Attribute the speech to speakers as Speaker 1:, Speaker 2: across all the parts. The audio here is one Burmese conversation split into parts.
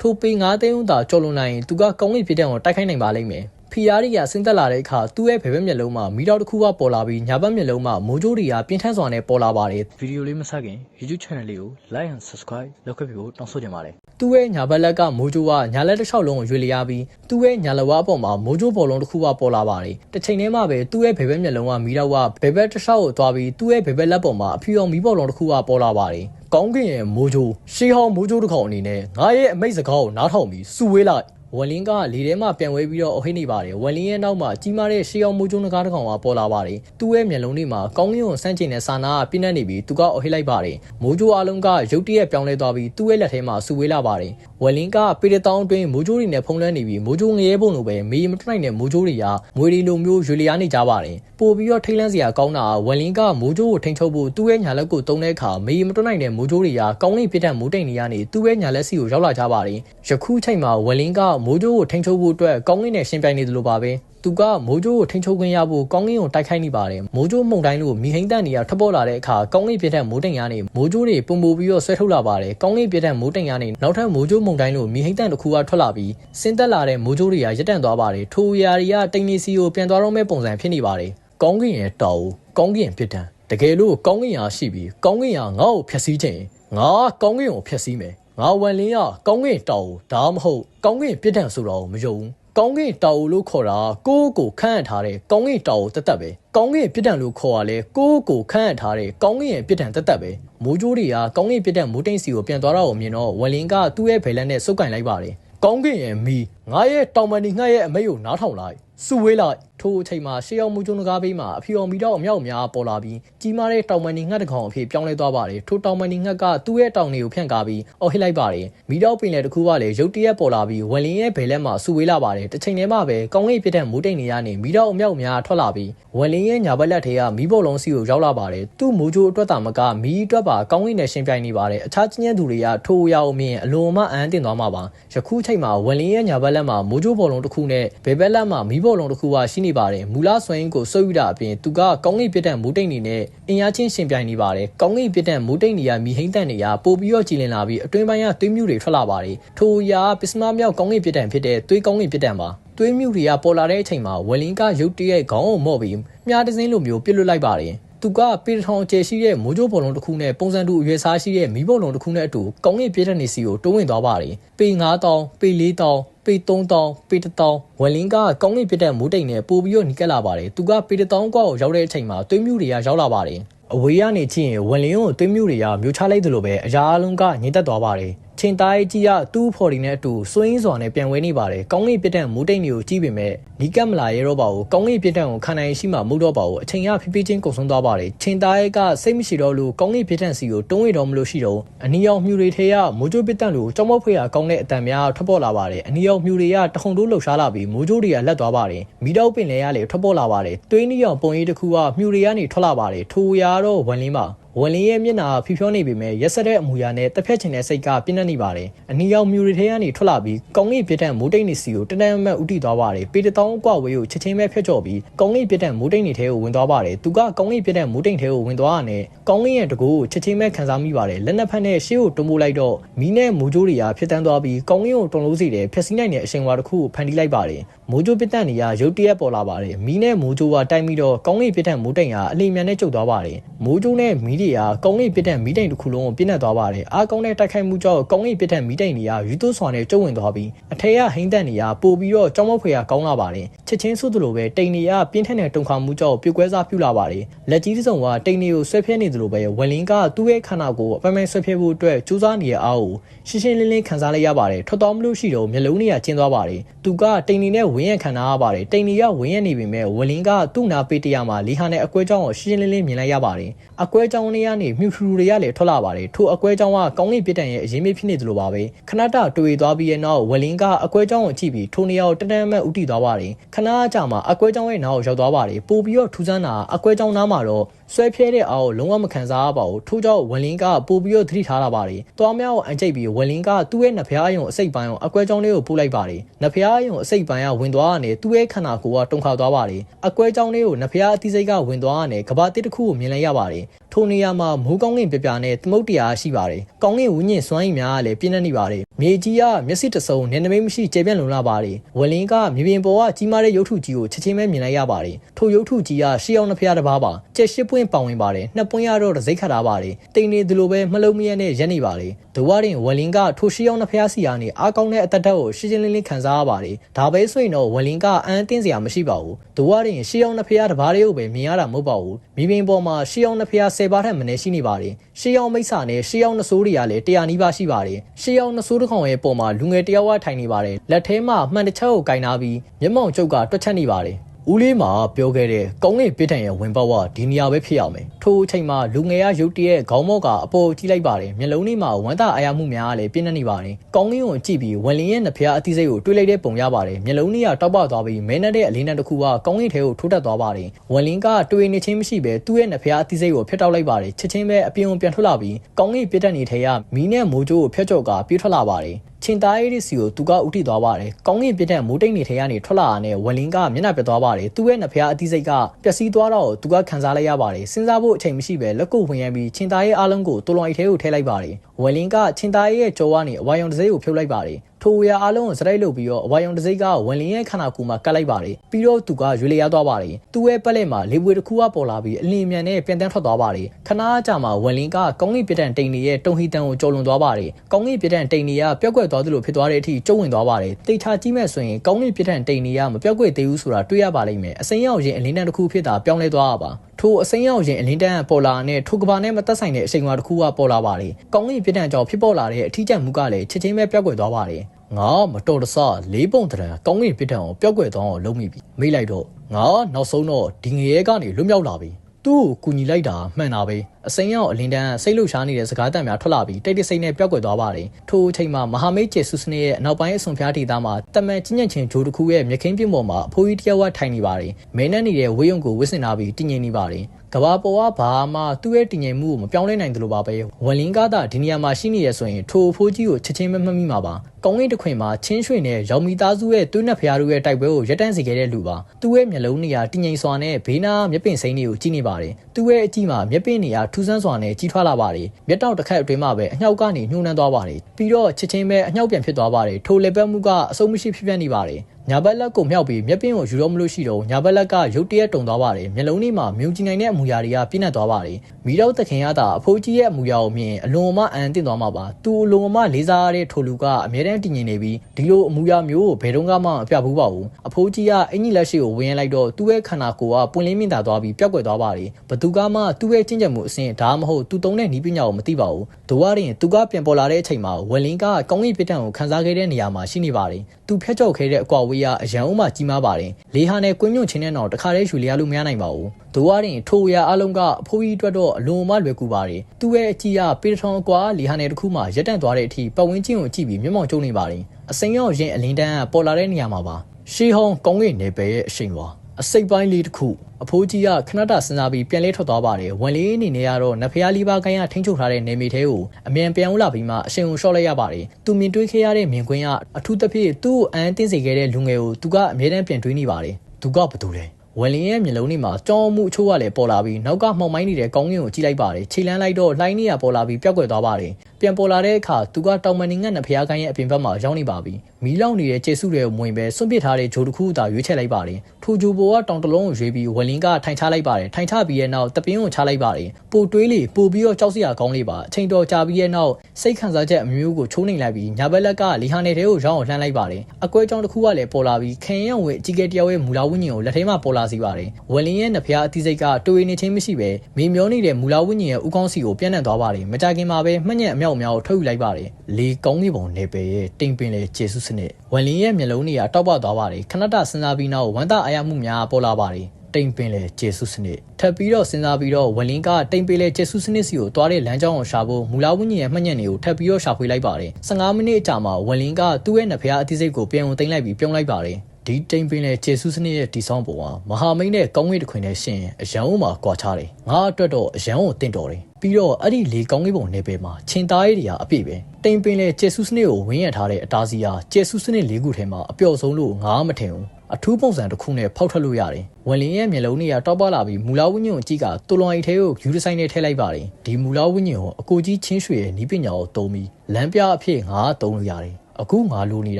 Speaker 1: ထိုပေ9သိန်းဦးသာကျော်လွန်နိုင်ရင်သူကကောင်းကင်ပြစ်ဒဏ်ကိုတိုက်ခိုက်နိုင်ပါလိမ့်မယ် ဖီယာရီကဆင်းသက်လာတဲ့အခါသူ့ရဲ့ဘယ်ဘက်မျက်လုံးမှာမီတော့တစ်ခုကပေါ်လာပြီးညာဘက်မျက်လုံးမှာမိုးကြိုးတွေကပြင်းထန်စွာနဲ့ပေါ်လာပါတယ်ဗီဒီယိုလေးမဆက်ခင် YouTube channel လေးကို like and subscribe လုပ်ခဲ့ပြီးဖို့တောင်းဆိုချင်ပါတယ်သူ့ရဲ့ညာဘက်လက်ကမိုးကြိုးကညာလက်တစ်လျှောက်လုံးကိုရွေလျားပြီးသူ့ရဲ့ညာလက်ဝါးအပေါ်မှာမိုးကြိုးပေါ်လုံးတစ်ခုကပေါ်လာပါတယ်တစ်ချိန်တည်းမှာပဲသူ့ရဲ့ဘယ်ဘက်မျက်လုံးကမီတော့ကဘယ်ဘက်တစ်လျှောက်ကိုသွားပြီးသူ့ရဲ့ဘယ်ဘက်လက်ပေါ်မှာအဖြူအောင်မီးပေါ်လုံးတစ်ခုကပေါ်လာပါတယ်ကောင်းကင်ရဲ့မိုးကြိုးရှေးဟောင်းမိုးကြိုးတစ်ခေါက်အနေနဲ့ငါရဲ့အမိတ်စကားကိုနားထောင်ပြီးစူဝေးလိုက် ဝလင်းကလေထဲမှာပြန်ဝဲပြီးတော့အဟိနေပါတယ်ဝလင်းရဲ့နောက်မှာကြီးမားတဲ့ရှေးအောင်မိုးကျုံးတကားတစ်ကောင်ကပေါ်လာပါတယ်သူ့ရဲ့မျက်လုံးတွေမှာကောင်းကင်ကိုစမ်းကျင်တဲ့စာနာကပြင်းနေနေပြီးသူကအဟိလိုက်ပါတယ်မိုးကျိုးအလုံးကရုတ်တရက်ပြောင်းလဲသွားပြီးသူ့ရဲ့လက်ထဲမှာစူဝေးလာပါတယ်ဝလင်းကပေတတောင်းအတွင်းမိုးကျိုးတွေနဲ့ဖုံးလွှမ်းနေပြီးမိုးကျိုးငရဲပုံလိုပဲမေးမတွနိုင်တဲ့မိုးကျိုးတွေကမွေရီလိုမျိုးရွေလျားနေကြပါတယ်ပို့ပြီးတော့ထိတ်လန့်စရာကောင်းတာဝလင်းကမိုးကျိုးကိုထိန်ချုပ်ဖို့သူ့ရဲ့ညာလက်ကိုတုံးတဲ့အခါမေးမတွနိုင်တဲ့မိုးကျိုးတွေကကောင်းကင်ပြစ်တဲ့မိုးတိမ်တွေကနေသူ့ရဲ့ညာလက်စီကိုရောက်လာကြပါတယ်ယခုချိန်မှာဝလင်းကမိုးကျိုးကိုထိန်ချုပ်ဖို့အတွက်ကောင်းကင်နဲ့ရှင်ပြိုင်နေသလိုပါပဲသူကမိုးကြိုးကိုထိန်းချုပ်ခွင့်ရဖို့ကောင်းကင်ကိုတိုက်ခိုက်နေပါတယ်မိုးကြိုးမှုန်တိုင်းလို့မိဟိန်တန်တွေကထွက်ပေါ်လာတဲ့အခါကောင်းကင်ပြတဲ့မိုးတိမ်ကနေမိုးကြိုးတွေပုံပိုပြီးတော့ဆွဲထုတ်လာပါတယ်ကောင်းကင်ပြတဲ့မိုးတိမ်ကနေနောက်ထပ်မိုးကြိုးမှုန်တိုင်းလို့မိဟိန်တန်တစ်ခုကထွက်လာပြီးဆင်းသက်လာတဲ့မိုးကြိုးတွေကရပ်တန့်သွားပါတယ်ထိုအရာတွေကတိမ်နေစီကိုပြန်သွားတော့မဲ့ပုံစံဖြစ်နေပါတယ်ကောင်းကင်ရဲ့တောက်ကောင်းကင်ပြတဲ့တကယ်လို့ကောင်းကင်ရာရှိပြီးကောင်းကင်ရာငါ့ကိုဖျက်ဆီးခြင်းငါကောင်းကင်ကိုဖျက်ဆီးမယ် ငါဝန်လင်းရကောင်းကင်တောက်ဒါမှမဟုတ်ကောင်းကင်ပြစ်ဒဏ်ဆိုတော့မယုံဘူးကောင်းကင်တောက်လို့ခေါ်တာကိုယ့်ကိုခန့်အပ်ထားတဲ့ကောင်းကင်တောက်ကိုတသက်ပဲကောင်းကင်ပြစ်ဒဏ်လို့ခေါ်ရလဲကိုယ့်ကိုခန့်အပ်ထားတဲ့ကောင်းကင်ရဲ့ပြစ်ဒဏ်တသက်ပဲမိုးကြိုးတွေကကောင်းကင်ပြစ်ဒဏ်မိုးတိန်စီကိုပြန်သွားတော့ကိုမြင်တော့ဝလင်ကသူ့ရဲ့ဘယ်လက်နဲ့စုပ်ကင်လိုက်ပါတယ်ကောင်းကင်ရဲ့မီငါရဲ့တောင်ပန်ဒီငှက်ရဲ့အမိတ်ကိုနားထောင်လိုက် စုဝေးလိုက်ထိုအချိန်မှာရှေးအောင်မူကျုံတကားဘေးမှာအဖီအောင်မီတော့အမြောက်များပေါ်လာပြီးကြီးမားတဲ့တောင်ပန်ဒီငှက်တစ်ကောင်အဖြစ်ပြောင်းလဲသွားပါတယ်ထိုတောင်ပန်ဒီငှက်ကသူ့ရဲ့တောင်တွေကိုဖြန့်ကားပြီးအော်ဟစ်လိုက်ပါတယ်မီတော့ပင်လယ်တစ်ခုကလည်းရုတ်တရက်ပေါ်လာပြီးဝလင်းရဲ့ဘယ်လက်မှာစုဝေးလာပါတယ်တစ်ချိန်တည်းမှာပဲကောင်းကင်ပြတဲ့မိုးတိမ်တွေကနေမီတော့အမြောက်များထွက်လာပြီးဝလင်းရဲ့ညာဘက်လက်ထဲကမီးပေါ်လုံးစီကိုရောက်လာပါတယ်သူ့မိုးကြိုးအတွက်တာမကမီးအတွက်ပါကောင်းကင်နဲ့ရှင်ပြိုင်နေပါတယ်အခြားချင်းချင်းသူတွေကထိုးရအောင်မြင်အလွန်မှအံတင်သွားမှာပါယခုချိန်မှာဝလင်းရဲ့ညာဘက်လက်မှာမိုးကြိုးပေါ်လုံးတစ်ခုနဲ့ဘယ်ဘက်လက်မှာမီးပေါ်လုံးတစ်ခုကရှိနေပါတယ်မူလဆွမ်းကိုစုပ်ယူတာအပြင်သူကကောင်းကင်ပြတဲ့မိုးတိမ်နေနဲ့အင်အားချင်းရှင်ပြိုင်နေပါတယ်ကောင်းကင်ပြတဲ့မိုးတိမ်တွေကမိဟိမ့်တန်တွေကပို့ပြီးတော့ကြည်လင်လာပြီးအတွင်းပိုင်းကသွေးမြူတွေထွက်လာပါတယ်ထိုအရာပစ္စမမြောက်ကောင်းကင်ပြတဲ့ဖြစ်တဲ့သွေးကောင်းကင်ပြတဲ့ပါသွေးမြူတွေကပေါ်လာတဲ့အချိန်မှာဝလင်ကရုတ်တရက်ခေါင်းကိုမော့ပြီးမြားတစင်းလိုမျိုးပြစ်လွတ်လိုက်ပါတယ် သူကပေထောင်ကျဲရှိတဲ့မိုးကြိုးဘောလုံးတစ်ခုနဲ့ပုံစံတူအရွယ်စားရှိတဲ့မီးဘောလုံးတစ်ခုနဲ့အတူကောင်းကင်ပြည့်တဲ့နေစီကိုတိုးဝင်သွားပါတယ်ပေ9000ပေ4000ပေ3000ပေ1000ဝလင်းကကောင်းကင်ပြည့်တဲ့မိုးတိမ်နဲ့ပို့ပြီးတော့နီးကပ်လာပါတယ်သူကပေ1000ကွာကိုရောက်တဲ့အချိန်မှာသွေးမြူတွေကရောက်လာပါတယ်အဝေးကနေကြည့်ရင်ဝလင်းကိုသွေးမြူတွေကမျိုးချလိုက်သလိုပဲအရာအလုံးကညှိတက်သွားပါတယ် ချင်းတိုင်းကြီးကသူ့ဖော်ဒီနဲ့အတူစွင်းစွာနဲ့ပြန်ဝဲနေပါတယ်ကောင်းကင်ပြတဲ့မိုးတိမ်တွေကိုကြည့်ပေမဲ့နီးကပ်မလာရဲတော့ပါဘူးကောင်းကင်ပြတဲ့ကိုခံနိုင်ရှိမှမဟုတ်တော့ပါဘူးအချိန်ကဖိဖိချင်းကုန်ဆုံးသွားပါတယ်ချင်းတိုင်းကစိတ်မရှိတော့လို့ကောင်းကင်ပြတဲ့စီကိုတွန်းဝေတော့မလို့ရှိတော့အနီရောင်မြူတွေထဲကမိုးကြိုးပစ်တန့်လို့ကြောက်မောက်ဖွေရကောင်းတဲ့အတန်များထွက်ပေါ်လာပါတယ်အနီရောင်မြူတွေကတခုံတိုးလှုပ်ရှားလာပြီးမိုးကြိုးတွေကလက်သွားပါတယ်မီတော့ပင်လဲရလေထွက်ပေါ်လာပါတယ်သွေးနီရောင်ပုံရိပ်တစ်ခုကမြူတွေကနေထွက်လာပါတယ်ထိုရတော့ဝန်လင်းပါ ဝန်လင်းရဲ့မျက်နှာဖိဖြောနေပေမဲ့ရက်ဆက်တဲ့အမူအရာနဲ့တစ်ဖက်ချင်တဲ့စိတ်ကပြင်းနေနေပါတယ်။အနီရောင်မြူတွေထဲကနေထွက်လာပြီးကောင်းကင်ပြတဲ့မိုးတိတ်နေစီကိုတနက်မတ်ဥတီသွားပါတယ်။ပေတတောင်းအကွာဝေးကိုချက်ချင်းပဲဖျက်ချော်ပြီးကောင်းကင်ပြတဲ့မိုးတိတ်နေထဲကိုဝင်သွားပါတယ်။သူကကောင်းကင်ပြတဲ့မိုးတိတ်ထဲကိုဝင်သွားတာနဲ့ကောင်းကင်ရဲ့တကူကိုချက်ချင်းပဲခံစားမိပါတယ်။လက်နက်ဖက်နဲ့ရှေ့ကိုတွန်းပိုးလိုက်တော့မီးနဲ့မိုးကြိုးတွေကဖြစ်တန်းသွားပြီးကောင်းကင်ကိုတုံလို့စီတယ်ဖျက်ဆီးနိုင်တဲ့အချိန်ဝါတစ်ခုကိုဖန်တီးလိုက်ပါတယ်။မိုးကြိုးပစ်တန်နေရရုတ်တရက်ပေါ်လာပါတယ်။မီးနဲ့မိုးကြိုးကတိုက်ပြီးတော့ကောင်းကင်ပြတဲ့မိုးတိတ်ကအလီမြန်နဲ့ကျုပ်သွားပါတယ်။မိုးကြိုးနဲ့မီးတွေကကောင်းကင်ပြတဲ့မီးတိမ်တစ်ခုလုံးကိုပြင်းထန်သွားပါတယ်အားကောင်းတဲ့တိုက်ခိုက်မှုကြောင့်ကောင်းကင်ပြတဲ့မီးတိမ်တွေကယူသွစွာနဲ့ကျုံဝင်သွားပြီးအထက်ကဟိန်းတန်တွေကပို့ပြီးတော့ကြောင်းမဖွေရကောင်းလာပါတယ် ချက်ချင်းဆိုးသလိုပဲတိမ်တွေကပြင်းထန်တဲ့တုန်ခါမှုကြောင့်ပြုတ်ကွဲစားပြုလာပါတယ်လက်ကြီးတစ်စုံကတိမ်တွေကိုဆွဲဖျက်နေသလိုပဲဝလင်းကသူ့ရဲ့ခန္ဓာကိုယ်အပန်းပန်းဆွဲဖျက်ဖို့အတွက်ကြိုးစားနေရအားကိုရှင်းရှင်းလင်းလင်းခံစားလိုက်ရပါတယ်ထွက်တော်မလို့ရှိတော့မျက်လုံးတွေကကျင်းသွားပါတယ်သူကတိမ်နေနဲ့ဝင်းရခံထားရပါတယ်တိမ်တွေကဝင်းရနေပေမဲ့ဝလင်းကသူ့နာပေတရမှာလီဟာနဲ့အကွဲကြောင်းကိုရှင်းရှင်းလင်းလင်းမြင်လိုက်ရပါတယ်အကွဲကြောင်းတွေကနေမြူထူတွေကလည်းထွက်လာပါတယ်ထိုအကွဲကြောင်းကကောင်းကင်ပြစ်တန်ရဲ့အရင်မေးဖြစ်နေသလိုပါပဲခဏတတွေ့သွားပြီးရဲ့နောက်ဝလင်းကအကွဲကြောင်းကိုကြည့်ပြီးထိုနေရာကိုတတန်းမဲ့ဥတီသွားပါတယ်ခဏအကြာမှာအကွဲကြောင်းရဲ့နောက်ကိုရောက်သွားပါတယ်ပို့ပြီးတော့ထူးဆန်းတာအကွဲကြောင်းနားမှာတော့ ဆွဲဖြဲတဲ့အားကိုလုံးဝမခံစားရပါဘူးထို့ကြောင့်ဝလင်းကပို့ပြီးတော့သတိထားလာပါတယ်သွားမြောက်ကိုအန်ကျိတ်ပြီးဝလင်းကသူ့ရဲ့နှဖျားယုံအစိတ်ပိုင်းကိုအကွဲကြောင်းလေးကိုပို့လိုက်ပါတယ်နှဖျားယုံအစိတ်ပိုင်းကဝင်သွားကနေသူ့ရဲ့ခန္ဓာကိုယ်ကတုန်ခါသွားပါတယ်အကွဲကြောင်းလေးကိုနှဖျားအသီးစိတ်ကဝင်သွားကနေကဘာတစ်တစ်ခုကိုမြင်လိုက်ရပါတယ်ထိုနေရာမှာမိုးကောင်းကင်ပြပြနဲ့သမုတ်တရားရှိပါတယ်။ကောင်းကင်ဝင်းညင်စွမ်းရည်များကလည်းပြည့်နေနေပါတယ်။မြေကြီးကမျက်စိတစုံနေနမိတ်မရှိကျေပြန့်လုံလာပါတယ်။ဝလင်းကမြေပြင်ပေါ်ကကြီးမားတဲ့ရုပ်ထုကြီးကိုချက်ချင်းပဲမြင်လိုက်ရပါတယ်။ထိုရုပ်ထုကြီးကရှေးအောင်နှစ်ဖျားတစ်ပါးပါ။ကျက်ရှစ်ပွင့်ပောင်ဝင်ပါတယ်။နှစ်ပွင့်ရတော့တစိတ်ခတ်ထားပါတယ်။တိမ်နေသလိုပဲမလုံးမရနဲ့ရက်နေပါတယ်။ဒဝရင်ဝလင်းကထိုရှေးအောင်နှစ်ဖျားစီကနေအားကောင်းတဲ့အသက်ဓာတ်ကိုရှင်းရှင်းလင်းလင်းခံစားရပါတယ်။ဒါပဲဆိုရင်တော့ဝလင်းကအန်းတင်းစရာမရှိပါဘူး။ဒဝရင်ရှေးအောင်နှစ်ဖျားတစ်ပါးလေးကိုပဲမြင်ရတာမဟုတ်ပါဘူး။မြေပြင်ပေါ်မှာရှေးအောင်နှစ်ဖျား၁၀ပါးထက်မနည်းရှိနေပါတယ်။ရှေးအောင်မိတ်ဆာနဲ့ရှေးအောင်နှဆိုးတွေကလည်းတရားနီးပါးရှိပါတယ်။ရှေးအောင်နှဆိုးတစ်ကောင်ရဲ့ပုံမှာလူငယ်တယောက်ကထိုင်နေပါတယ်။လက်ထဲမှာမှန်တစ်ချက်ကိုကင်နာပြီးမျက်မှောင်ကျုပ်ကတွက်ချက်နေပါတယ်။ ဦးလေးမှာပြောခဲ့တဲ့ကောင်းကင်ပစ်ထန်ရဲ့ဝင်ပေါက်ကဒီနေရာပဲဖြစ်ရမယ်ထိုအချိန်မှာလူငယ်ရရုတ်တရက်ခေါင်းမော့ကအပေါ်ကြည့်လိုက်ပါတယ်မျက်လုံးလေးမှာဝမ်းသာအားရမှုများလည်းပြင်းနေနေပါတယ်ကောင်းကင်ကိုကြည့်ပြီးဝင်လင်းရဲ့နှဖျားအသီးစိတ်ကိုတွေးလိုက်တဲ့ပုံရပါတယ်မျက်လုံးလေးကတောက်ပသွားပြီးမဲနဲ့တဲ့အလေးနဲ့တစ်ခုကကောင်းကင်ထဲကိုထိုးတက်သွားပါတယ်ဝင်လင်းကတွေးနေချင်းမရှိပဲသူ့ရဲ့နှဖျားအသီးစိတ်ကိုဖျက်တောက်လိုက်ပါတယ်ချက်ချင်းပဲအပြင်ကိုပြန်ထွက်လာပြီးကောင်းကင်ပစ်ထန်နေထဲကမီးနဲ့မိုးကြိုးကိုဖျက်ကျော်ကပြေးထွက်လာပါတယ် ချင်းသားရေးစီကိုသူကဥတီသွားပါတယ်။ကောင်းကင်ပြတဲ့မိုးတိတ်နေထဲကနေထွက်လာတာနဲ့ဝလင်းကမျက်နှာပြသွားပါတယ်။သူ့ရဲ့နှဖျားအသီးစိတ်ကပျက်စီးသွားတော့သူကခံစားလိုက်ရပါတယ်။စဉ်းစားဖို့အချိန်မရှိပဲလက်ကိုဝင်ရပြီးချင်းသားရေးအားလုံးကိုတူလွန်အိတ်ထဲကိုထည့်လိုက်ပါတယ်။ဝလင်းကချင်းသားရေးရဲ့ကြောကနေအဝါယုံတစ်စိမ့်ကိုဖြုတ်လိုက်ပါတယ်။ ထိုဝရအားလုံးကိုစရိုက်လုပ်ပြီးတော့အဝါယုံတစ်စိမ့်ကဝင်လင်းရဲ့ခန္ဓာကိုယ်မှာကတ်လိုက်ပါတယ်။ပြီးတော့သူကရွေလျားသွားပါတယ်။သူ့ရဲ့ပက်လက်မှာလေပွေတစ်ခုကပေါ်လာပြီးအလင်းမြန်နဲ့ပြန်တန်းထွက်သွားပါတယ်။ခဏကြာမှဝင်လင်းကကောင်းကင်ပြတဲ့တိန်နေရဲ့တုံဟီတန်ကိုကျော်လွန်သွားပါတယ်။ကောင်းကင်ပြတဲ့တိန်နေကပျောက်ကွက်သွားသလိုဖြစ်သွားတဲ့အထိကျုံဝင်သွားပါတယ်။တိတ်ချကြည့်မဲ့ဆိုရင်ကောင်းကင်ပြတဲ့တိန်နေကမပျောက်ကွက်သေးဘူးဆိုတာတွေ့ရပါလိမ့်မယ်။အစိမ်းရောက်ရင်အလင်းတန်းတစ်ခုဖြစ်တာပြောင်းလဲသွားတာပါ။ ထိုအစိမ်းရောက်ရင်အလင်းတန်းပေါ်လာနဲ့ထိုကဘာနဲ့မသက်ဆိုင်တဲ့အချိန်မှာတစ်ခုကပေါ်လာပါတယ်။ကောင်းကင်ပြတဲ့ကြောင့်ဖြစ်ပေါ်လာတဲ့အထီးကျန်မှုကလည်းချက်ချင်းပဲပျောက်ကွယ်သွားပါတယ်။ငါမတော်တဆလေးပုံတရံကောင်းကင်ပြစ်ထန်ကိုပျောက်ကွယ်သွားအောင်လုပ်မိပြီမိလိုက်တော့ငါနောက်ဆုံးတော့ဒီငရဲကနေလွတ်မြောက်လာပြီ သူ့ကိုကူညီလိုက်တာမှန်တာပဲအစိမ်းရောက်အလင်းတန်းစိတ်လှုပ်ရှားနေတဲ့စကားတံများထွက်လာပြီးတိတ်တိတ်ဆိတ်နဲ့ပျောက်ကွယ်သွားပါတယ်ထိုအချိန်မှာမဟာမိတ်ကျေဆုစနေရဲ့အနောက်ပိုင်းအစွန်ဖျားဒေသမှာတမန်ချင်းညံ့ချင်းဂျိုးတစ်ခုရဲ့မြခင်းပြင်းပေါ်မှာအဖိုးကြီးတယောက်ကထိုင်နေပါတယ်မဲနဲ့နေတဲ့ဝေးရုံကိုဝစ်စင်လာပြီးတည်ငြိမ်နေပါတယ်ကဘာပေါ်ကဘာမှသူ့ရဲ့တည်ငြိမ်မှုကိုမပြောင်းလဲနိုင်သလိုပါပဲဝန်လင်းကားတာဒီနေရာမှာရှိနေရဆိုရင်ထိုအဖိုးကြီးကိုချက်ချင်းမမှတ်မိမှာပါကောင်းကင်တစ်ခွင်မှာချင်းရွှေနဲ့ရောင်မီသားစုရဲ့သွေးနှက်ဖျားတို့ရဲ့တိုက်ပွဲကိုရပ်တန့်စေခဲ့တဲ့လူပါသူ့ရဲ့မျက်လုံးနေရာတည်ငြိမ်စွာနဲ့ဘေးနာမျက်ပင်စိမ်းတွေကိုကြည့်နေပါတယ်သူ့ရဲ့အကြည့်မှာမျက်ပင်နေရာထူးဆန်းစွာနဲ့ကြီးထွားလာပါတယ်မျက်တောင်တစ်ခက်အတွင်းမှာပဲအညှောက်ကနေညှိုးနှမ်းသွားပါတယ်ပြီးတော့ချက်ချင်းပဲအညှောက်ပြန်ဖြစ်သွားပါတယ်ထိုလေပတ်မှုကအဆုံးမရှိဖြစ်ပြနေပါတယ်ညာဘက်လက်ကိုမြောက်ပြီးမျက်ပင်ကိုယူတော့မလို့ရှိတော့ညာဘက်လက်ကရုတ်တရက်တုံသွားပါတယ်မျက်လုံးလေးမှာမြုံကြည့်နိုင်တဲ့အမူအရာတွေကပြည့်နေသွားပါတယ်မိတော့တခင်ရတာအဖိုးကြီးရဲ့အမူအရာကိုမြင်အလွန်မှအန်တင်သွားမှာပါသူအလွန်မှလေးစားရတဲ့ထိုလူကအမြဲတမ်းတည်ငြိမ်နေပြီးဒီလိုအမူအရာမျိုးကိုဘယ်တော့မှမပြဘူးပါဘူးအဖိုးကြီးကအင်ကြီးလက်ရှိကိုဝင်ရလိုက်တော့သူ့ရဲ့ခန္ဓာကိုယ်ကပွင့်လင်းမြင့်တာသွားပြီးပျောက်ကွယ်သွားပါတယ်ဘသူကမှသူ့ရဲ့ကျင့်ကြံမှုအစဉ်ဒါမှမဟုတ်သူတုံးတဲ့နီးပညာကိုမသိပါဘူးဒိုဝရင်သူကပြန်ပေါ်လာတဲ့အချိန်မှာဝယ်လင်းကကောင်းကင်ပြစ်တံကိုခန်းစားခဲ့တဲ့နေရာမှာရှိနေပါတယ်သူဖျက်ချောက်ခဲ့တဲ့အကွာဝေးကအရန်ဦးမှကြီးမားပါတယ်လေဟာနဲ့ကွင်းမြုံချင်းတဲ့တော့တခါတည်းယူလျားလို့မရနိုင်ပါဘူးဒိုဝရင်ထိုရအလုံးကအဖိုးကြီးအတွက်တော့အလွန်မှလွယ်ကူပါတယ်သူ့ရဲ့အကြည့်ကပေတထောင်ကွာလေဟာနဲ့တစ်ခုမှရက်တန့်သွားတဲ့အထိပတ်ဝန်းကျင်ကိုကြည့်ပြီးမျက်မှောင်ကျုံနေပါတယ်အစိမ်းရောက်ရင်အလင်းတန်းကပေါ်လာတဲ့နေရာမှာပါရှေးဟောင်းကောင်းကင်နယ်ပယ်ရဲ့အရှိန်ပါအစိတ်ပိုင်းလေးတစ်ခုအဖိုးကြီးကခဏတာစဉ်းစားပြီးပြန်လဲထွက်သွားပါတယ်ဝန်လေးအနေနဲ့ကတော့နဖျားလေးပါးကိုင်းကထိန်းချုပ်ထားတဲ့နေမီထဲကိုအမြန်ပြန်လာပြီးမှအရှင်ကိုရှော့လိုက်ရပါတယ်သူမြင်တွေ့ခဲ့ရတဲ့မြင်ကွင်းကအထူးသဖြင့်သူ့ကိုအန်းတင်းစေခဲ့တဲ့လူငယ်ကိုသူကအမြဲတမ်းပြန်တွေးနေပါတယ်သူကဘာတူလဲ ဝယ်လင်းရဲ့မျက်လုံးထဲမှာကြောင်းမှုအချို့ကလည်းပေါ်လာပြီးနောက်ကမှောင်မိုင်းနေတဲ့ကောင်းကင်ကိုကြည့်လိုက်ပါတယ်ခြေလန်းလိုက်တော့လှိုင်းနေရပေါ်လာပြီးပျောက်ကွယ်သွားပါတယ်ပြန်ပေါ်လာတဲ့အခါသူကတောင်မန်နေငတ်နဖျားကိုင်းရဲ့အပြင်ဘက်မှာရောက်နေပါပြီ မီးလောင်နေတဲ့ကျေစုတွေကိုမဝင်ပဲစွန့်ပစ်ထားတဲ့ဂျိုတစ်ခုသာရွေးချယ်လိုက်ပါတယ်ထိုဂျိုဘောကတောင်တလုံးကိုရွေးပြီးဝယ်လင်းကထိုင်ချလိုက်ပါတယ်ထိုင်ချပြီးရဲ့နောက်တပင်းကိုချလိုက်ပါတယ်ပိုတွေးလေပိုပြီးတော့ကြောက်စရာကောင်းလေးပါအချိန်တော်ကြာပြီးရဲ့နောက်စိတ်ခံစားချက်အမျိုးကိုချိုးနှိမ်လိုက်ပြီးညာဘက်လက်ကလီဟာနယ်ထဲကိုရောင်းအောင်လှမ်းလိုက်ပါတယ်အကွဲကြောင်တစ်ခုကလည်းပေါ်လာပြီးခင်ရံဝင်အကြီးကဲတယောက်ရဲ့မူလာဝိညာဉ်ကိုလက်ထဲမှာပေါ်လာစီပါတယ်ဝယ်လင်းရဲ့နဖျားအသီးစိတ်ကတွေးနေချင်းမရှိပဲမေမျောနေတဲ့မူလာဝိညာဉ်ရဲ့ဥကောင်းစီကိုပြန့်နှံ့သွားပါတယ်မကြခင်မှာပဲမှတ်ညက်အမြောက်အများကိုထုတ်ယူလိုက်ပါတယ်လေကောင်းကြီးပုံနေပယ်ရဲ့တိမ်ပင်လေကျေစုစနစ်ဝန်လင်းရဲ့မျက်လုံးတွေကတောက်ပသွားပါတယ်ခဏတစဉ်းစားပြီးနောက်ဝမ်းသာအားရမှုများပေါ်လာပါတယ်တိမ်ပင်လေကျေစုစနစ်ထပ်ပြီးတော့စဉ်းစားပြီးတော့ဝလင်းကတိမ်ပင်လေကျေစုစနစ်စီကိုတွားတဲ့လမ်းကြောင်းကိုရှာဖို့မူလာဝင်းကြီးရဲ့မှတ်ညက်တွေကိုထပ်ပြီးတော့ရှာဖွေလိုက်ပါတယ်15မိနစ်အကြာမှာဝလင်းကသူ့ရဲ့နှဖျားအသေးစိတ်ကိုပြန်ဝင်သိမ်းလိုက်ပြီးပြုံးလိုက်ပါတယ် ဒဒီတိမ်ပင်လေကျေစုစနစ်ရဲ့တီဆောင်ပုံဟာမဟာမိတ်နဲ့ကောင်းကင်တစ်ခွင်နဲ့ရှင်အရန်ဦးမှာကွာခြားတယ်ငါအတွက်တော့အရန်ကိုတင့်တော်တယ်ပြီးတော့အဲ့ဒီလေကောင်းကင်ပုံနေပေမှာချင်းသားရေးတွေကအပြည့်ပဲတိမ်ပင်လေကျေစုစနစ်ကိုဝင်းရထားတဲ့အတားစီးဟာကျေစုစနစ်၄ခုထဲမှာအပျော်ဆုံးလို့ငါမထင်ဘူးအထူးပုံစံတစ်ခုနဲ့ဖောက်ထွက်လို့ရတယ်။ဝင်လင်းရဲ့မျက်လုံးတွေကတောက်ပလာပြီးမူလာဝင်းညွန့်အကြီးကတူလွန်အိတ်ထဲကိုယူဒီဇိုင်းနဲ့ထည့်လိုက်ပါတယ်။ဒီမူလာဝင်းညွန့်ကိုအကိုကြီးချင်းရွှေရဲ့နီးပညာကိုသုံးပြီးလမ်းပြအဖြစ်ငါသုံးလို့ရတယ်။အခုငါလိုနေ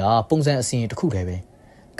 Speaker 1: တာပုံစံအစီရင်တစ်ခုတည်းပဲ။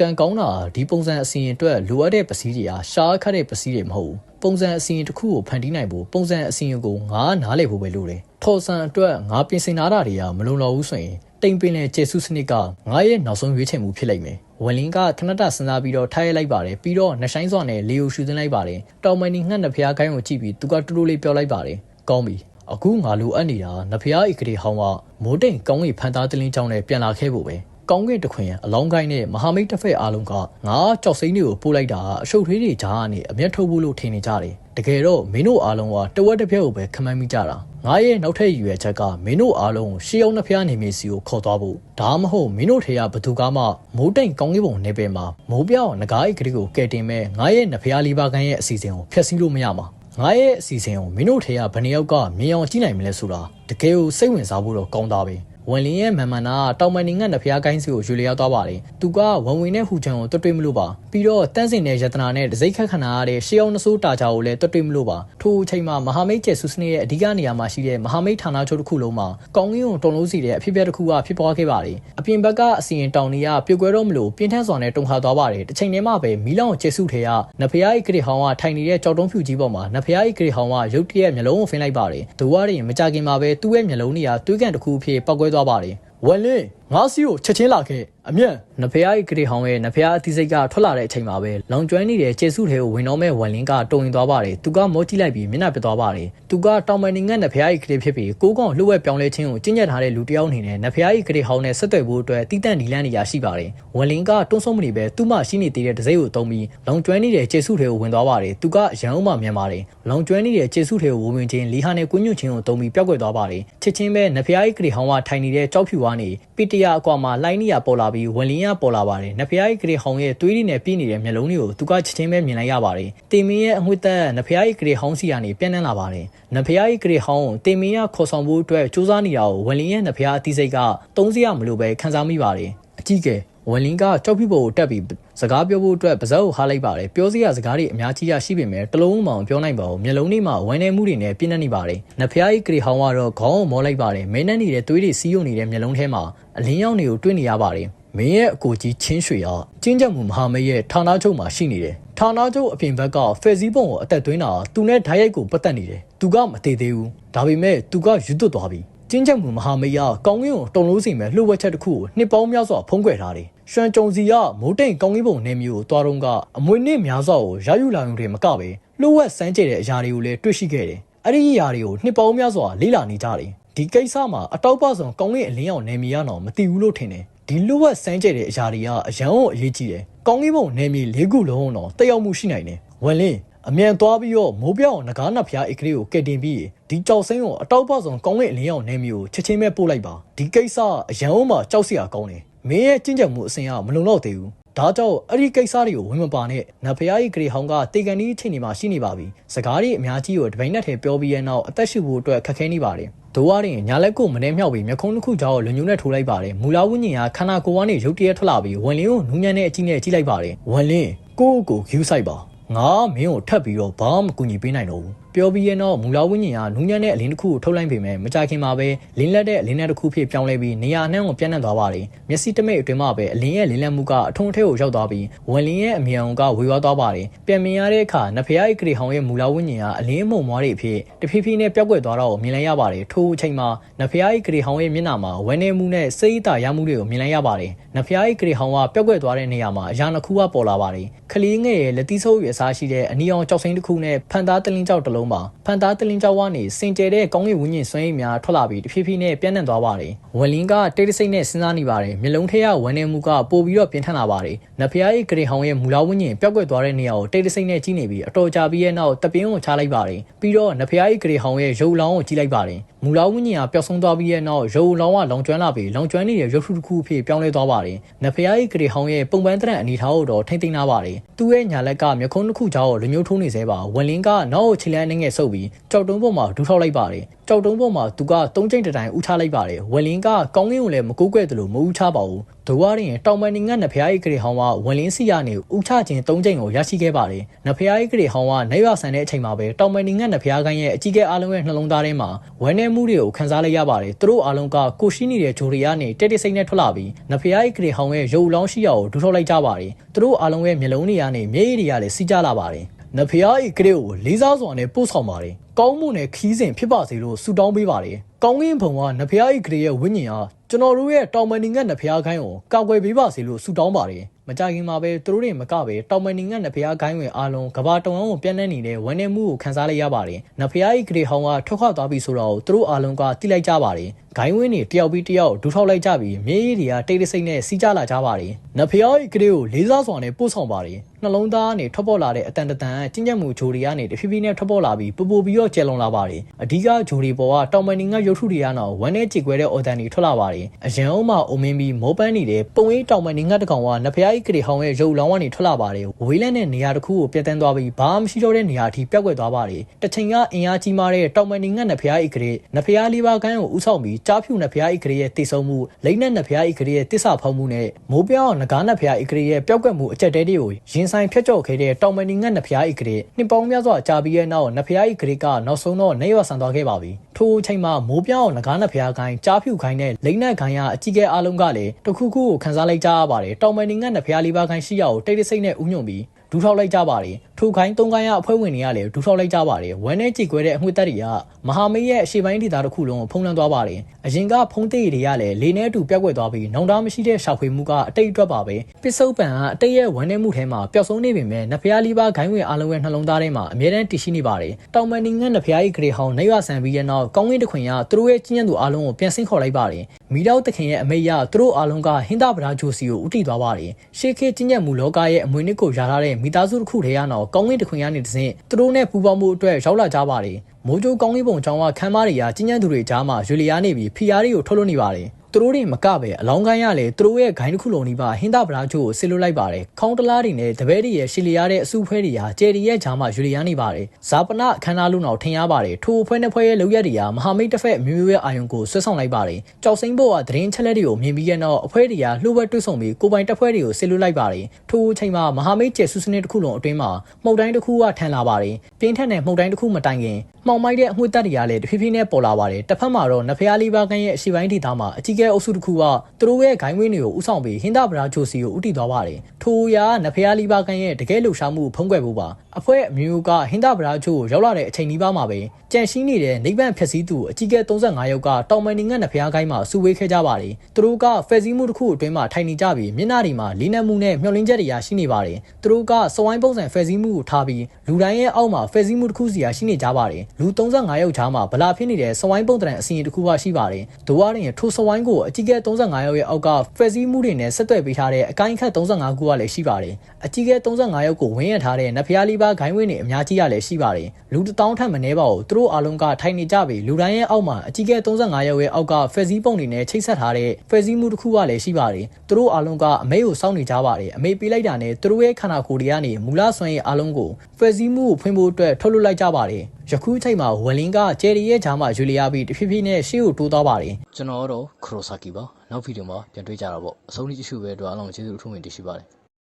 Speaker 1: ကံကောင်းတာဒီပုံစံအစီရင်အတွက်လိုအပ်တဲ့ပစ္စည်းတွေကရှားခတ်တဲ့ပစ္စည်းတွေမဟုတ်ဘူး။ပုံစံအစီရင်တစ်ခုကိုဖန်တီးနိုင်ဖို့ပုံစံအစီရင်ကိုငါနားလည်ဖို့ပဲလိုတယ်။ထော်ဆန်အတွက်ငါပြင်ဆင်ထားတာတွေကမလုံလောက်ဘူးဆိုရင်တိမ်ပင်လေကျေစုစနစ်ကငါရဲ့နောက်ဆုံးရွေးချယ်မှုဖြစ်လိမ့်မယ်။ဝလင်းကခဏတစဉ်းစားပြီးတော့ထားရလိုက်ပါတယ်ပြီးတော့နှဆိုင်စွာနဲ့လေယိုရှူသွင်းလိုက်ပါတယ်တောင်မန်နီငှက်နှဖျားကိုင်းကိုကြည့်ပြီးသူကတူတူလေးပြောလိုက်ပါတယ်ကောင်းပြီအခုငါလိုအပ်နေတာနှဖျားဧကတိဟောင်းကမိုးတိမ်ကောင်းကင်ဖန်သားတလင်းကြောင်းနဲ့ပြန်လာခဲ့ဖို့ပဲ ကောင်းကင်တခွင်အလောင်းကိုင်းနဲ့မဟာမိတ်တစ်ဖက်အားလုံးကငါကြောက်စိမ့်တွေကိုပို့လိုက်တာအရှုပ်ထွေးတွေကြားကနေအမျက်ထုတ်ဖို့လို့ထင်နေကြတယ်တကယ်တော့မင်းတို့အားလုံးကတဝက်တစ်ဖက်ကိုပဲခမမ်းမိကြတာငါရဲ့နောက်ထပ်ရည်ရွယ်ချက်ကမင်းတို့အားလုံးရှေးအောင်နှစ်ဖျားနေမည်စီကိုခေါ်သွားဖို့ဒါမှမဟုတ်မင်းတို့ထေရဘသူကမှမိုးတိမ်ကောင်းကင်ပုံနေပင်မှာမိုးပြောင်းငကားအိတ်ကလေးကိုကဲတင်မဲ့ငါရဲ့နှစ်ဖျားလေးပါးခန်းရဲ့အစီအစဉ်ကိုဖျက်ဆီးလို့မရမှာငါရဲ့အစီအစဉ်ကိုမင်းတို့ထေရဘယ်နှယောက်ကမြင်အောင်ကြည့်နိုင်မလဲဆိုတာတကယ်ကိုစိတ်ဝင်စားဖို့တော့ကောင်းသားပဲ ဝင်လင်းရဲ့မန်မန်နာတောင်မန်နေငတ်နှဖျားကိုင်းစီကိုရွေလျောက်သွားပါတယ်။သူကဝင်ဝင်နဲ့ဟူချံကိုတွတ်တွေ့မလို့ပါ။ပြီးတော့တန်းစင်တဲ့ယတနာနဲ့ဒစိတ်ခတ်ခနာရတဲ့ရှေးအောင်နှဆိုးတာချာကိုလည်းတွတ်တွေ့မလို့ပါ။ထိုအချိန်မှာမဟာမိတ်ကျဲဆုစနေရဲ့အဓိကနေရာမှာရှိတဲ့မဟာမိတ်ဌာနချုပ်တစ်ခုလုံးမှာကောင်းကင်ကိုတုံလို့စီတဲ့အဖြစ်အပျက်တစ်ခုကဖြစ်ပွားခဲ့ပါတယ်။အပြင်ဘက်ကအစီရင်တောင်နေရပြုတ်ကွဲတော့မလို့ပြင်းထန်စွာနဲ့တုံခါသွားပါတယ်။တစ်ချိန်တည်းမှာပဲမီလောင်ကျဲဆုထဲကနဖျားအိတ်ကလေးဟောင်းကထိုင်နေတဲ့ကြောက်တုံးဖြူကြီးပေါ်မှာနဖျားအိတ်ကလေးဟောင်းကရုတ်တရက်မျက်လုံးကိုဖင်းလိုက်ပါတယ်။ဒူဝါရင်မကြခင်မှာပဲသူ့ရဲ့မျက်လုံးတွေကတွေးကန်တစ်ခုအဖြစ်ပောက်ကွဲသွားပါတယ်။ဝက်လင်း ငါစီကိုချက်ချင်းလာခဲ့အမြတ်နဖရားဤကလေးဟောင်းရဲ့နဖရားအတိစိတ်ကထွက်လာတဲ့အချိန်မှာပဲလောင်ကျွမ်းနေတဲ့ကျေစုထဲကိုဝင်တော့မဲ့ဝက်လင်းကတုံရင်သွားပါတယ်သူကမောကြည့်လိုက်ပြီးမျက်နှာပြသွားပါတယ်သူကတောင်ပန်နေငတ်နဖရားဤကလေးဖြစ်ပြီးကိုကောင်လှုပ်ဝက်ပြောင်းလဲခြင်းကိုကျင့်ကြံထားတဲ့လူတစ်ယောက်အနေနဲ့နဖရားဤကလေးဟောင်းနဲ့ဆက်သွယ်ဖို့အတွက်တီးတန့်နီလန်းနေရရှိပါတယ်ဝက်လင်းကတွန်းဆုံးမနေပဲသူ့မှရှိနေသေးတဲ့ဒစိမ့်ကိုတုံးပြီးလောင်ကျွမ်းနေတဲ့ကျေစုထဲကိုဝင်သွားပါတယ်သူကရန်အောင်မှမြန်ပါတယ်လောင်ကျွမ်းနေတဲ့ကျေစုထဲကိုဝင်ဝင်ချင်းလီဟာနဲ့ကွင်းညွန့်ချင်းကိုတုံးပြီးပျောက်ကွယ်သွားပါတယ်ချစ်ချင်းပဲနဖရားဤကလေးဟောင်းကထိုင်နေတဲ့ကြောက်ဖြူဝါးနေပီတရာအကွာမှာလိုင်းနီယာပေါ်လာပြီးဝင်လင်းရပေါ်လာပါတယ်နဖရားဤကလေးဟောင်းရဲ့သွေးရည်နဲ့ပြည့်နေတဲ့မျက်လုံးတွေကိုသူကချစ်ချင်းပဲမြင်လိုက်ရပါတယ်တင်မင်းရဲ့အငွေ့သက်နဖရားဤကလေးဟောင်းစီကနေပြန်နှံ့လာပါတယ်နဖရားဤကလေးဟောင်းကိုတင်မင်းရခေါ်ဆောင်ဖို့အတွက်စူးစမ်းနေတာကိုဝင်လင်းရဲ့နဖရားအသိစိတ်ကတုံးစရမလို့ပဲခံစားမိပါတယ်အကြီးကဲ ဝင်လင်းကကြောက်ပြဖို့တက်ပြီးစကားပြောဖို့အတွက်ပါဇက်ကိုဟားလိုက်ပါတယ်ပြောစရာစကားတွေအများကြီးရရှိပေမဲ့တလုံးမှမပြောနိုင်ပါဘူးမျက်လုံးလေးမှာဝမ်းနေမှုတွေနဲ့ပြင်းနေနေပါတယ်နဖျားကြီးကလေးဟောင်းကတော့ခေါင်းကိုမောလိုက်ပါတယ်မင်းနဲ့နေတဲ့သွေးတွေစီးယုံနေတဲ့မျက်လုံးထဲမှာအလင်းရောင်တွေကိုတွေ့နေရပါတယ်မင်းရဲ့အကိုကြီးချင်းရွှေဟာကျင်းချက်မှုမဟာမိတ်ရဲ့ဌာနချုပ်မှာရှိနေတယ်ဌာနချုပ်အပြင်ဘက်ကဖယ်စည်းပုံကိုအသက်သွင်းတာသူနဲ့ဓာတ်ရိုက်ကိုပတ်သက်နေတယ်သူကမသေးသေးဘူးဒါပေမဲ့သူကယူသွတ်သွားပြီ ကျင်းချက်မှုမဟာမိတ်ကကောင်းကင်ကိုတုံလို့စီမဲ့လှုပ်ဝက်ချက်တစ်ခုကိုနှစ်ပေါင်းများစွာဖုံးကွယ်ထားတယ်။ရွှန်ကြုံစီကမိုးတိမ်ကောင်းကင်ပုံနေမျိုးကိုတွားတော့ကအမွေနှစ်များစွာကိုရယူလာရုံတွေမကပဲလှုပ်ဝက်စမ်းကြဲတဲ့အရာတွေကိုလည်းတွေ့ရှိခဲ့တယ်။အဲ့ဒီအရာတွေကိုနှစ်ပေါင်းများစွာလေ့လာနေကြတယ်။ဒီကိစ္စမှာအတောက်ပဆောင်ကောင်းကင်အလင်းအောင်နေမီရတော့မသိဘူးလို့ထင်တယ်။ဒီလှုပ်ဝက်စမ်းကြဲတဲ့အရာတွေကအရန်ကိုအရေးကြီးတယ်။ကောင်းကင်ပုံနေမီလေးခုလုံးတော့တက်ရောက်မှုရှိနိုင်တယ်။ဝင်လင်း အမြန်သွားပြီးတော့မိုးပြောင်းငကားနှဖျားအိတ်ကလေးကိုကယ်တင်ပြီးဒီကြောက်စိမ်းကိုအတောက်ပဆောင်ကောင်းကင်အလင်းအောင်နေမျိုးချက်ချင်းပဲပို့လိုက်ပါဒီကိစ္စအရန်အောင်မှကြောက်စရာကောင်းတယ်မင်းရဲ့ကျင့်ကြံမှုအစဉ်ကမလုံလောက်သေးဘူးဒါကြောင့်အဲ့ဒီကိစ္စတွေကိုဝင်မပါနဲ့နဖျားကြီးဂရေဟောင်းကတေကန်ဒီအချိန်ဒီမှာရှိနေပါပြီစကားတွေအများကြီးကိုတပိန်နဲ့ထဲပြောပြီးရဲ့နောက်အသက်ရှူဖို့အတွက်ခက်ခဲနေပါတယ်ဒိုးဝရင်ညာလက်ကိုမနှဲမြောက်ပြီးမျက်ခုံးတစ်ခုကြောက်လွန်ညုံနဲ့ထိုးလိုက်ပါတယ်မူလာဝင်းညင်ကခန္ဓာကိုယ်ကနေရုတ်တရက်ထွက်လာပြီးဝင်လင်းကိုနူးညံ့တဲ့အကြည့်နဲ့ကြည့်လိုက်ပါတယ်ဝင်လင်းကိုယ့်ကိုဂယူးဆိုင်ပါ ငါမင်းကိုထပ်ပြီးတော့ဘာမှမကူညီပေးနိုင်တော့ဘူး ပြောပြီးရင်တော့မူလာဝင်းညင်ကနူးညံ့တဲ့အလင်းတစ်ခုကိုထုတ်လိုက်ပေမဲ့မကြခင်မှာပဲလင်းလက်တဲ့အလင်းတစ်ခုဖြစ်ပြောင်းလဲပြီးနေရာနှံ့ကိုပြန့်နှံ့သွားပါတယ်မျက်စိတမိတ်အတွင်းမှာပဲအလင်းရဲ့လင်းလက်မှုကအထုံးထဲကိုရောက်သွားပြီးဝင်လင်းရဲ့အမြန်ကဝေဝါးသွားပါတယ်ပြန်မြင်ရတဲ့အခါနဖျားအိတ်ကလေးဟောင်ရဲ့မူလာဝင်းညင်ကအလင်းမုံမွားတွေအဖြစ်တဖြည်းဖြည်းနဲ့ပျောက်ကွယ်သွားတော့မြင်လိုက်ရပါတယ်ထိုအချိန်မှာနဖျားအိတ်ကလေးဟောင်ရဲ့မျက်နှာမှာဝမ်းနေမှုနဲ့စိတ်အသာရမှုတွေကိုမြင်လိုက်ရပါတယ်နဖျားအိတ်ကလေးဟောင်ကပျောက်ကွယ်သွားတဲ့နေရာမှာအရာနှစ်ခုကပေါ်လာပါတယ်ခလီငယ်ရဲ့လက်သီးဆုပ်ရအစားရှိတဲ့အနီအောင်ကြောက်စိမ်းတစ်ခုနဲ့ဖန်သားတလင်းကြောက်တစ်လုံးပါဖန်သားတလင်းကြောက်ဝါနေစင်ကြဲတဲ့ကောင်းကင်ဝင်းကျင်စွမ်းရည်များထွက်လာပြီးတဖြည်းဖြည်းနဲ့ပြန့်နှံ့သွားပါတယ်ဝလင်းကတိတ်တဆိတ်နဲ့စဉ်းစားနေပါတယ်မျက်လုံးထဲကဝမ်းနေမှုကပိုပြီးတော့ပြင်းထန်လာပါတယ်နဖျားအိတ်ကလေးဟောင်ရဲ့မူလာဝင်းကျင်ပျောက်ကွယ်သွားတဲ့နေရာကိုတိတ်တဆိတ်နဲ့ကြီးနေပြီးအတော်ကြာပြီးရဲ့နောက်တပင်းကိုချလိုက်ပါတယ်ပြီးတော့နဖျားအိတ်ကလေးဟောင်ရဲ့ရုပ်လောင်းကိုကြီးလိုက်ပါတယ် မူလာဝင်းကြီးကပျောက်ဆုံးသွားပြီးတဲ့နောက်ရုပ်လောင်းကလောင်ကျွမ်းလာပြီးလောင်ကျွမ်းနေတဲ့ရုပ်ထုတစ်ခုအဖြစ်ပြောင်းလဲသွားပါတယ်။နဖရား၏ဂရေဟောင်းရဲ့ပုံပန်းတရံအနေထားကိုတော့ထိမ့်သိမ်းထားပါတယ်။သူ့ရဲ့ညာလက်ကမျက်ခုံးတစ်ခုကြောင့်လူမျိုးထိုးနေသေးပါ။ဝန်လင်းကနောက်ကိုခြေလမ်းနှငယ်ဆုပ်ပြီးကြောက်တုံးပေါ်မှာဒူးထောက်လိုက်ပါတယ်။ကြောက်တုံးပေါ်မှာသူကသုံးချိန်တိုင်ဥချလိုက်ပါတယ်။ဝန်လင်းကကောင်းကင်ကိုလည်းမကိုးကွယ်သလိုမဥချပါဘူး။ ဒိုဝါရင်တောင်ပန်နေငတ်နဖရား၏ဂရေဟောင်းကဝန်လင်းစီရနေဥချခြင်းသုံးချိန်ကိုရရှိခဲ့ပါတယ်။နဖရား၏ဂရေဟောင်းကနိုင်ရဆန်တဲ့အချိန်မှာပဲတောင်ပန်နေငတ်နဖရားကိုင်းရဲ့အကြီးကဲအားလုံးရဲ့နှလုံးသားထဲမှာဝမ်းနည်းမှုတွေကိုခံစားလိုက်ရပါတယ်။သူတို့အားလုံးကကိုရှိနေတဲ့ဂျိုရီယာနေတက်တက်စိတ်နဲ့ထွက်လာပြီးနဖရား၏ဂရေဟောင်းရဲ့ရုပ်လောင်းရှိရာကိုဒူထောက်လိုက်ကြပါတယ်။သူတို့အားလုံးရဲ့မျက်လုံးတွေကနေမျက်ရည်တွေကလည်းစီးကြလာပါတယ်။နဖရား၏ဂရေကိုလေးစားစွာနဲ့ပို့ဆောင်ပါတယ်။ကောင်းမှုနဲ့ခီးစဉ်ဖြစ်ပါစေလို့ဆုတောင်းပေးပါတယ်။ကောင်းကင်ဘုံကနဖရား၏ဂရေရဲ့ဝိညာဉ်ဟာ ကျွန်တော်တို့ရဲ့တောင်မန်နီငတ်နဖရားခိုင်းကိုကာကွယ်ပေးပါစေလို့ဆုတောင်းပါတယ်။မကြခင်မှာပဲသူတို့တွေမကပဲတောင်မန်နီငတ်နဖရားခိုင်းဝင်အားလုံးကဘာတုံအောင်ကိုပြန့်နှံ့နေတဲ့ဝန်နေမှုကိုခန်းစားလိုက်ရပါတယ်။နဖရား၏ဂရေဟောင်းကထွက်ခွာသွားပြီဆိုတော့သူတို့အားလုံးကတိလိုက်ကြပါတယ်။ဂိုင်းဝင်းတွေတယောက်ပြီးတယောက်ဒူထောက်လိုက်ကြပြီးမြေကြီးတွေကတိတ်တဆိတ်နဲ့စီးကြလာကြပါတယ်။နဖရား၏ဂရေကိုလေးစားစွာနဲ့ပို့ဆောင်ပါတယ်။နှလုံးသားကနေထွက်ပေါ်လာတဲ့အတန်တန်ကျဉ်ကျက်မှုဂျိုတွေကနေတဖြည်းဖြည်းနဲ့ထွက်ပေါ်လာပြီးပူပူပြီးတော့ကျဲလွန်လာပါတယ်။အဓိကဂျိုတွေပေါ်ကတောင်မန်နီငတ်ရုပ်ထုတွေကတော့ဝမ်းနဲ့ကြေကွဲတဲ့အော်တန်တွေထွက်လာပါတယ်။အရန်အောင်မှအုံမင်းပြီးမောပန်းနေတဲ့ပုံအေးတောင်မန်နီငတ်တကောင်ကနဖရား၏ဂရေဟောင်းရဲ့ရုပ်လောင်းကနေထွက်လာပါတယ်။ဝေးလန်းတဲ့နေရာတစ်ခုကိုပြတ်တန်းသွားပြီးဘာမှမရှိတော့တဲ့နေရာအထိပျောက်ကွယ်သွားပါတယ်။တချိန်ကအင်အားကြီးမားတဲ့တောင်မန်နီငတ်နဖရား၏ဂရေနဖရားလေးပါးကန်းကိုဥဆောင်ပြီးကြားဖြူနဖရား၏ဂရေရဲ့တိတ်ဆုံးမှုလိမ့်နဲ့နဖရား၏ဂရေရဲ့တစ္ဆာဖောက်မှုနဲ့မိုးပြောင်းငကားနဖရား၏ဂရေရဲ့ပျောက်ကွယ်မှုအကြက်တဲတွေကိုရင်ဆိုင်ဖျက်ကျော်ခဲ့တဲ့တောင်မန်နီငတ်နဖရား၏ဂရေနှစ်ပေါင်းများစွာကြာပြီးတဲ့နောက်နဖရား၏ဂရေကနောက်ဆုံးတော့နေရွာဆန်သွားခဲ့ပါပြီ။ထိုအချိန်မှာမိုးပြောင်းငကားနဖရားကိုင်းကြားဖြူခိုင်းတဲ့လိမ့်နဲ့ခိုင်းရအကြီးကဲအားလုံးကလည်းတခုခုကိုခန်းစားလိုက်ကြရပါတယ်။တောင်မန်နီငတ်နဖရားလေးပါးကိုင်းရှိရကိုတိတ်တဆိတ်နဲ့ဥညွန့်ပြီး ဒူထောက်လိုက်ကြပါတယ်ထိုခိုင်းသုံးခိုင်းရအဖွဲ့ဝင်တွေကလည်းဒူထောက်လိုက်ကြပါတယ်ဝမ်းနဲ့ကြေကွဲတဲ့အငွေတက်တွေကမဟာမိတ်ရဲ့အရှိပိုင်းဒေသတစ်ခုလုံးကိုဖုံးလွှမ်းသွားပါတယ်အရင်ကဖုံးသေးတွေကလည်းလေနဲ့အတူပြောက်ကွက်သွားပြီးနောင်တမရှိတဲ့ရှာဖွေမှုကအတိတ်အတွက်ပါပဲပစ္စုပန်ကအတိတ်ရဲ့ဝမ်းနဲ့မှုထဲမှာပျောက်ဆုံးနေပေမဲ့နဖျားလေးပါးဂိုင်းဝင်အားလုံးရဲ့နှလုံးသားထဲမှာအမြဲတမ်းတည်ရှိနေပါတယ်တောင်မန်နီငတ်နဖျား၏ဂရေဟောင်းနေရွာဆန်ပြီးရဲ့နောက်ကောင်းကင်တခွင်ရသူတို့ရဲ့ကျဉ်းသူအားလုံးကိုပြန်ဆင်းခေါ်လိုက်ပါတယ်မိတော့တခင်ရဲ့အမိတ်ရသူတို့အားလုံးကဟင်းသားပဓာဂျိုစီကိုဥတီသွားပါတယ်ရှေးခေတ်ကျဉ်းညက်မှုလောကရဲ့အမွေနှစ်ကိုယာထားတဲ့မိသားစုတစ်ခုထဲရတော့ကောင်းကင်တခွင်ရနေတဲ့စဉ်သူတို့နဲ့ပူပေါင်းမှုအတွက်ရောက်လာကြပါတယ်မိုးကြိုးကောင်းကင်ပုံချောင်းကခမ်းမတွေကကျဉ်းညက်သူတွေကြားမှာရွေလျားနေပြီးဖီယာတွေကိုထုတ်လွှတ်နေပါတယ် သူတို့တွေမကပဲအလောင်းကိုင်းရလေသူတို့ရဲ့ဂိုင်းတစ်ခုလုံးဒီပါဟင်းသားဗလာချိုကိုဆစ်လွတ်လိုက်ပါတယ်ခေါင်းတလားတွေနဲ့တပည့်တွေရဲ့ရှီလီယာတဲ့အစုဖွဲတွေဟာကျယ်ရီရဲ့ဂျာမှာယူလီယာနေပါတယ်ဇာပနအခမ်းအနားလုံးတော့ထင်ရပါတယ်ထိုအဖွဲနှစ်ဖွဲရဲ့လောက်ရက်တွေကမဟာမိတ်တစ်ဖက်အမျိုးမျိုးရဲ့အာယုံကိုဆွဲဆောင်လိုက်ပါတယ်ကြောက်စိမ့်ဘို့ကသတင်းချက်လက်တွေကိုမြင်ပြီးတဲ့နောက်အဖွဲတွေကလှုပ်ဝက်တွတ်ဆုံပြီးကိုပိုင်တစ်ဖွဲတွေကိုဆစ်လွတ်လိုက်ပါတယ်ထိုအချိန်မှာမဟာမိတ်ကျယ်စုစနစ်တစ်ခုလုံးအတွင်းမှာမှုတ်တိုင်းတစ်ခုကထန်လာပါတယ်ပြင်းထန်တဲ့မှုတ်တိုင်းတစ်ခုမတိုင်ခင်မှောင်မိုက်တဲ့အငွေတက်တွေကလည်းတဖြည်းဖြည်းနဲ့ပေါ်လာပါတယ်တစ်ဖက်မှာတော့နဖျားလေးပါးကန်းရဲ့အရှိပိုင်းဒေသမှာအကြီးကဲအုပ်စုတစ်ခုကသူတို့ရဲ့ဂိုင်းဝင်းတွေကိုဥဆောင်ပြီးဟင်းသားဗရာချိုစီကိုဥတီသွားပါတယ်ထိုရာနဖျားလေးပါးကန်းရဲ့တကယ်လှူရှားမှုဖုံးကွယ်ဖို့ပါအဖွဲ့အမျိုးကဟင်းသားဗရာချိုကိုရောက်လာတဲ့အချိန်ဒီပါမှာပဲကြန့်ရှိနေတဲ့နိဗ္ဗာန်ဖြည့်ဆည်းသူအကြီးကဲ35ယောက်ကတောင်မန်နေငတ်နဖျားကိုင်းမှာစုဝေးခဲ့ကြပါတယ်သူတို့ကဖက်စည်းမှုတစ်ခုအတွင်းမှာထိုင်နေကြပြီးမျက်နှာတွေမှာလေးနက်မှုနဲ့မျောလင်းချက်တွေရရှိနေပါတယ်သူတို့ကစဝိုင်းပုံစံဖက်စည်းမှုကိုထားပြီးလူတိုင်းရဲ့အောက်မှာဖက်စည်းမှုတစ်ခုစီရရှိနေကြပါတယ်လူ35ယောက်ကြားမှာဗလာဖြစ်နေတဲ့စဝိုင်းပုံတံအစီရင်တစ်ခုပါရှိပါတယ်ဒိုဝါရင်ထိုစဝိုင်းကိုအကြီးကဲ35ယောက်ရဲ့အောက်ကဖက်စည်းမှုတွေနဲ့ဆက်သွယ်ပေးထားတဲ့အကိုင်းခတ်35ခုကလည်းရှိပါတယ်အကြီးကဲ35ယောက်ကိုဝင်းရထားတဲ့နဖျားလီပါဂိုင်းဝင်းတွေအများကြီးရလည်းရှိပါတယ်လူတစ်တောင်းထက်မနည်းပါဘူးသူတို့အားလုံးကထိုင်နေကြပြီးလူတိုင်းရဲ့အောက်မှာအကြီးကဲ35ယောက်ရဲ့အောက်ကဖက်စည်းပုံတွေနဲ့ချိတ်ဆက်ထားတဲ့ဖက်စည်းမှုတစ်ခုကလည်းရှိပါတယ်သူတို့အားလုံးကအမေကိုစောင့်နေကြပါတယ်အမေပေးလိုက်တာနဲ့သူတို့ရဲ့ခန္ဓာကိုယ်တွေကနေမူလဆွမ်းရဲ့အားလုံးကိုဖက်စည်းမှုကိုဖွင့်ဖို့အတွက်ထုတ်လွှတ်လိုက်ကြပါတယ် ယခုချိန်မှာဝလင်းကကျယ်ရီရဲ့ဂျားမှာယူလီယာပြီးတဖြည်းဖြည်းနဲ့ရှေ့ကိုတိုးသွားပါတယ်ကျွန်တော်တော့ခရိုဆာကီပါနောက်ဗီဒီယိုမှာပြန်တွေ့ကြတာပေါ့အဆုံးထိကြည့်ရှုပဲအတွက်အားလုံးကျေးဇူးအထူးတင်ရှိပါတယ်